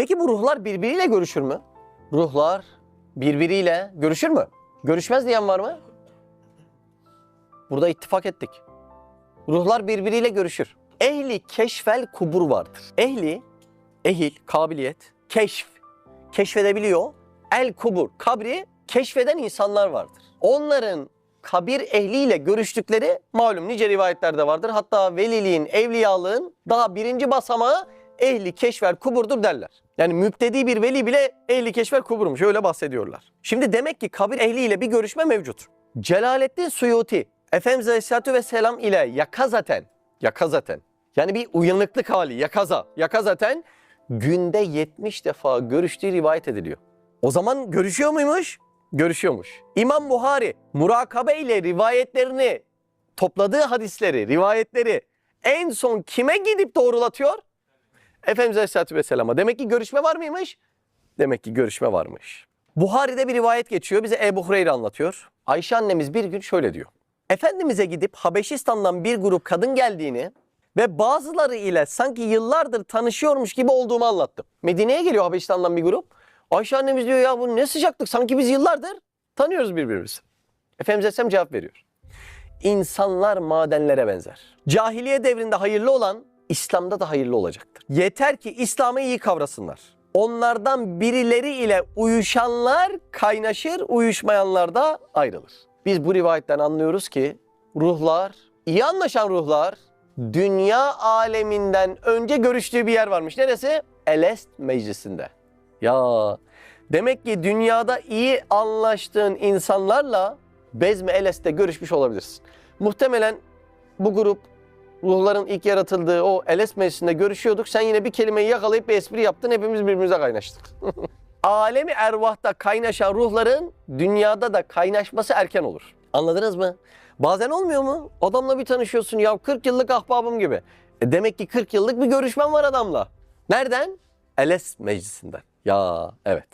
Peki bu ruhlar birbiriyle görüşür mü? Ruhlar birbiriyle görüşür mü? Görüşmez diyen var mı? Burada ittifak ettik. Ruhlar birbiriyle görüşür. Ehli keşfel kubur vardır. Ehli, ehil, kabiliyet, keşf, keşfedebiliyor. El kubur, kabri keşfeden insanlar vardır. Onların kabir ehliyle görüştükleri malum nice rivayetlerde vardır. Hatta veliliğin, evliyalığın daha birinci basamağı ehli keşfer kuburdur derler. Yani müptedi bir veli bile ehli keşfer kuburmuş öyle bahsediyorlar. Şimdi demek ki kabir ehliyle bir görüşme mevcut. Celaleddin Suyuti Efendimiz Aleyhisselatü Vesselam ile yakazaten, yakazaten yani bir uyanıklık hali, yakaza, yakazaten günde 70 defa görüştüğü rivayet ediliyor. O zaman görüşüyor muymuş? Görüşüyormuş. İmam Buhari murakabe ile rivayetlerini, topladığı hadisleri, rivayetleri en son kime gidip doğrulatıyor? Efendimiz Aleyhisselatü Vesselam'a. Demek ki görüşme var mıymış? Demek ki görüşme varmış. Buhari'de bir rivayet geçiyor. Bize Ebu Hureyre anlatıyor. Ayşe annemiz bir gün şöyle diyor. Efendimiz'e gidip Habeşistan'dan bir grup kadın geldiğini ve bazıları ile sanki yıllardır tanışıyormuş gibi olduğumu anlattım. Medine'ye geliyor Habeşistan'dan bir grup. Ayşe annemiz diyor ya bu ne sıcaklık sanki biz yıllardır tanıyoruz birbirimizi. Efendimiz Aleyhisselam cevap veriyor. İnsanlar madenlere benzer. Cahiliye devrinde hayırlı olan İslam'da da hayırlı olacaktır. Yeter ki İslam'ı iyi kavrasınlar. Onlardan birileri ile uyuşanlar kaynaşır, uyuşmayanlar da ayrılır. Biz bu rivayetten anlıyoruz ki ruhlar, iyi anlaşan ruhlar dünya aleminden önce görüştüğü bir yer varmış. Neresi? Elest meclisinde. Ya demek ki dünyada iyi anlaştığın insanlarla Bezmi Elest'te görüşmüş olabilirsin. Muhtemelen bu grup ruhların ilk yaratıldığı o Elest meclisinde görüşüyorduk. Sen yine bir kelimeyi yakalayıp bir espri yaptın. Hepimiz birbirimize kaynaştık. Alemi ervahta kaynaşan ruhların dünyada da kaynaşması erken olur. Anladınız mı? Bazen olmuyor mu? Adamla bir tanışıyorsun ya 40 yıllık ahbabım gibi. E demek ki 40 yıllık bir görüşmen var adamla. Nereden? Elest meclisinden. Ya evet.